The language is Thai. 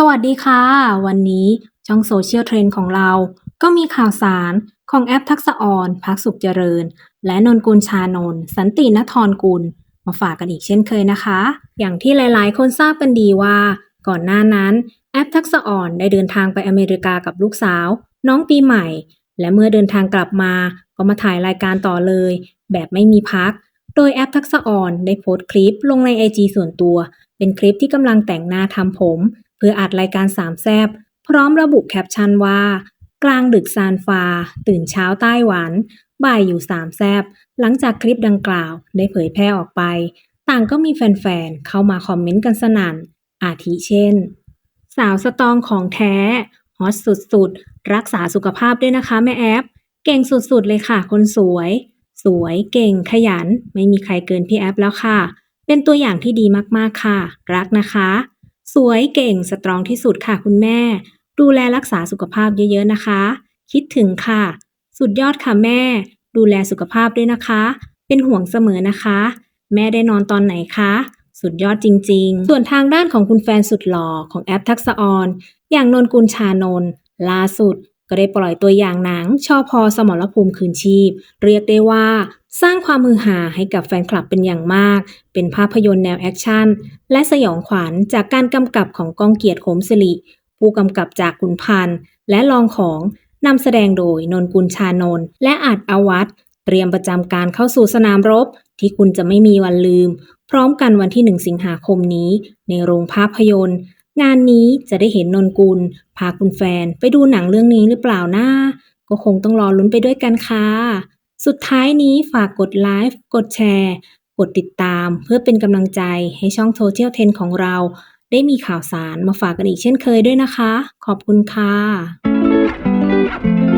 สวัสดีค่ะ วันนี้ช่องโซเชียลเทรนด์ของเรา ก็มีข่าวสารของแอปทักษะออนพักสุขเจริญ และนนกุลชานนสันตินทรกุล มาฝากกันอีกเช่นเคยนะคะ อย่างที่หลายๆ คนทราบกันดีว่า ก่อนหน้านั้นแอปทักษะออนได้เดินทางไปอเมริกากับลูกสาว น้องปีใหม่ และเมื่อเดินทางกลับมา ก็มาถ่ายรายการต่อเลย แบบไม่มีพัก โดยแอปทักษะออนได้โพสต์คลิปลงในไอจส่วนตัว เป็นคลิปที่กำลังแต่งหน้าทำผม เพื่ออัดรายการสามแซบพร้อมระบุแคปชั่นว่า กลางดึกซานฟา ตื่นเช้าไต้หวัน บ่ายอยู่สามแซบหลังจากคลิปดังกล่าวได้เผยแพร่ออกไป ต่างก็มีแฟนๆ เข้ามาคอมเมนต์กันสนั่น อาทิเช่น สาวสตองของแท้ฮอตสุดๆ รักษาสุขภาพด้วยนะคะแม่แอฟเก่งสุดๆเลยค่ะ คนสวย สวยเก่งขยัน ไม่มีใครเกินพี่แอฟแล้วค่ะ เป็นตัวอย่างที่ดีมากๆค่ะ รักนะคะ สวยเก่งสตรองที่สุดค่ะคุณแม่ ดูแลรักษาสุขภาพเยอะๆนะคะ คิดถึงค่ะ สุดยอดค่ะแม่ ดูแลสุขภาพด้วยนะคะ เป็นห่วงเสมอนะคะ แม่ได้นอนตอนไหนคะ สุดยอดจริงๆ ส่วนทางด้านของคุณแฟนสุดหล่อของแอปทักษออนอย่างนนกุลชานนล่าสุดก็ได้ปล่อยตัวอย่างหนังชอพอสมรภูมิคืนชีพ เรียกได้ว่า สร้างความมือหาให้กับแฟนคลับเป็นอย่างมาก เป็นภาพยนตร์แนวแอคชั่น และสยองขวัญจากการกำกับของก้องเกียรติโขมสิริผู้กำกับจากขุนพันธ์และรองของนำแสดงโดยนนกุลชานนท์และอาจอาวัตรเตรียมประจำการเข้าสู่สนามรบ ที่คุณจะไม่มีวันลืม พร้อมกันวันที่ 1 สิงหาคมนี้ ในโรงภาพยนตร์ งานนี้จะได้เห็นนนกุล พาคุณแฟนไปดูหนังเรื่องนี้หรือเปล่านะก็คงต้องรอลุ้นไปด้วยกันค่ะ สุดท้ายนี้ฝากกดไลค์กดแชร์ กดติดตามเพื่อเป็นกำลังใจให้ช่องโ o เ i ียลเทนของเรา ได้มีข่าวสารมาฝากกันอีกเช่นเคยด้วยนะคะ ขอบคุณค่ะ